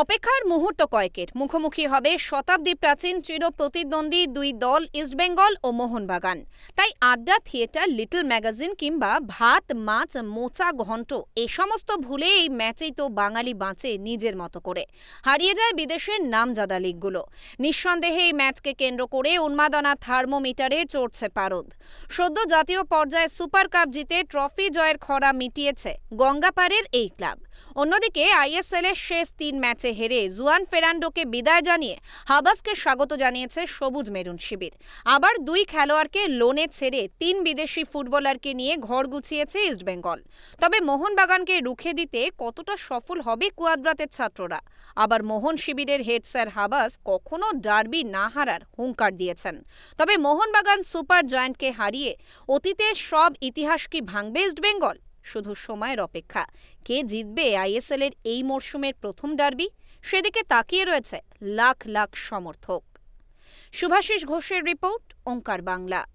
অপেক্ষার মুহূর্ত কয়েকের। মুখোমুখি হবে শতাব্দী প্রাচীন চির প্রতিদ্বন্দ্বী দুই দল ইস্টবেঙ্গল ও মোহনবাগান। তাই আড্ডা থিয়েটার, লিটল ম্যাগাজিন কিংবা ভাত, মাছ, মোচা, ঘন্ট এ সমস্ত ভুলে এই ম্যাচেই তো বাঙালি বাঁচে নিজের মতো করে। হারিয়ে যায় বিদেশের নামজাদা লিগগুলো। নিঃসন্দেহে এই ম্যাচকে কেন্দ্র করে উন্মাদনা থার্মোমিটারে চড়ছে পারদ। সদ্য জাতীয় পর্যায়ে সুপার কাপ জিতে ট্রফি জয়ের খরা মিটিয়েছে গঙ্গাপাড়ের এই ক্লাব। অন্যদিকে আইএসএল এর শেষ তিন ম্যাচে হেরে জুয়ান ফেরান্ডোকে বিদায় জানিয়ে হাবাসকে স্বাগত জানিয়েছে সবুজ মেরুন শিবির। আবার দুই খেলোয়াড়কে লোনে ছেড়ে তিন বিদেশি ফুটবলারকে নিয়ে ঘর গুছিয়েছে ইস্টবেঙ্গল তবে মোহনবাগানকে রুখে দিতে কতটা সফল হবে কুয়াদ্রাতের ছাত্ররা? আবার মোহন শিবিরের হেড স্যার হাবাস কখনো ডার্বি না হারার হুঙ্কার দিয়েছেন। তবে মোহনবাগান সুপার জয়েন্টকে হারিয়ে অতীতের সব ইতিহাস কি ভাঙবে ইস্টবেঙ্গল শুধু সময়ের অপেক্ষা। কে জিতবে আইএসএল এর এই মরশুমের প্রথম ডার্বি? সেদিকে তাকিয়ে রয়েছে লাখ লাখ সমর্থক। শুভাশিস ঘোষের রিপোর্ট, ওঙ্কার বাংলা।